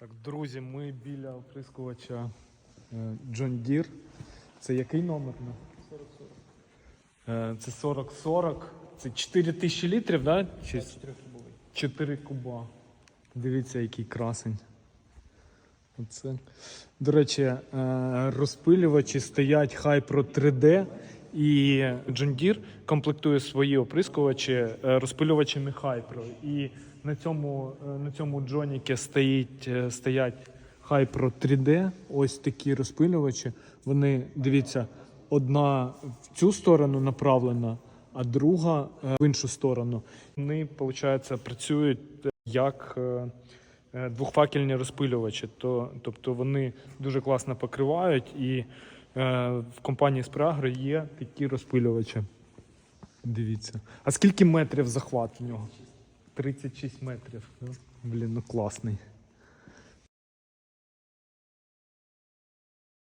Так, друзі, ми біля оприскувача е, John Deere. Це який номер? 4040. Це 4040. Це 4000 літрів, да? Чи 4 куба. Дивіться, який красень. Оце. До речі, е, розпилювачі стоять Hypro 3D і John Deere комплектує свої оприскувачі е, розпилювачами Hypro. І на цьому, е, на цьому джоніки стоїть, е, стоять Hypro 3D. Ось такі розпилювачі. Вони, дивіться, одна в цю сторону направлена, а друга в іншу сторону. Вони, виходить, працюють як двохфакельні розпилювачі. То, тобто вони дуже класно покривають, і в компанії Спрагро є такі розпилювачі. Дивіться. А скільки метрів захват у нього? 36 метрів. Блін, ну класний.